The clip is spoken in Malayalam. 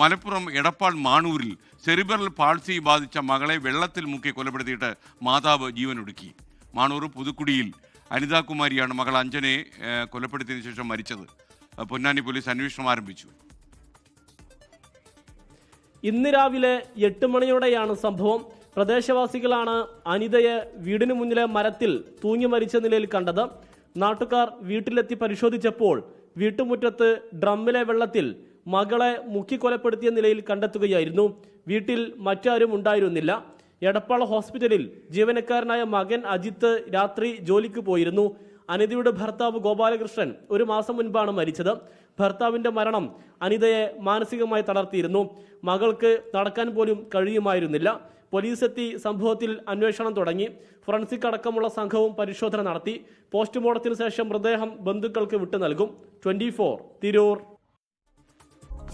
മലപ്പുറം എടപ്പാൾ മാണൂരിൽ സെറിബറൽ പാൾസി ബാധിച്ച മകളെ വെള്ളത്തിൽ മുക്കി കൊലപ്പെടുത്തിയിട്ട് മാതാവ് ജീവനൊടുക്കി. മാണൂർ പുതുക്കുടിയിൽ അനിതാകുമാരിയാണ് മകൾ അഞ്ജനയെ കൊലപ്പെടുത്തിയതിനു ശേഷം മരിച്ചത്. പൊന്നാനി പോലീസ് അന്വേഷണം ആരംഭിച്ചു. ഇന്ന് രാവിലെ എട്ട് മണിയോടെയാണ് സംഭവം. പ്രദേശവാസികളാണ് അനിതയെ വീടിന് മുന്നിലെ മരത്തിൽ തൂങ്ങി മരിച്ച നിലയിൽ കണ്ടത്. നാട്ടുകാർ വീട്ടിലെത്തി പരിശോധിച്ചപ്പോൾ വീട്ടുമുറ്റത്ത് ഡ്രമ്മിലെ വെള്ളത്തിൽ മകളെ മുക്കിക്കൊലപ്പെടുത്തിയ നിലയിൽ കണ്ടെത്തുകയായിരുന്നു. വീട്ടിൽ മറ്റാരും ഉണ്ടായിരുന്നില്ല. എടപ്പാള ഹോസ്പിറ്റലിൽ ജീവനക്കാരനായ മകൻ അജിത്ത് രാത്രി ജോലിക്ക് പോയിരുന്നു. അനിതയുടെ ഭർത്താവ് ഗോപാലകൃഷ്ണൻ ഒരു മാസം മുൻപാണ് മരിച്ചത്. ഭർത്താവിന്റെ മരണം അനിതയെ മാനസികമായി തളർത്തിയിരുന്നു. മകൾക്ക് നടക്കാൻ പോലും കഴിയുമായിരുന്നില്ല. പോലീസ് എത്തി സംഭവത്തിൽ അന്വേഷണം തുടങ്ങി. ഫോറൻസിക് അടക്കമുള്ള സംഘവും പരിശോധന നടത്തി. പോസ്റ്റ്മോർട്ടത്തിന് ശേഷം മൃതദേഹം ബന്ധുക്കൾക്ക് വിട്ടു നൽകും ട്വന്റി തിരൂർ.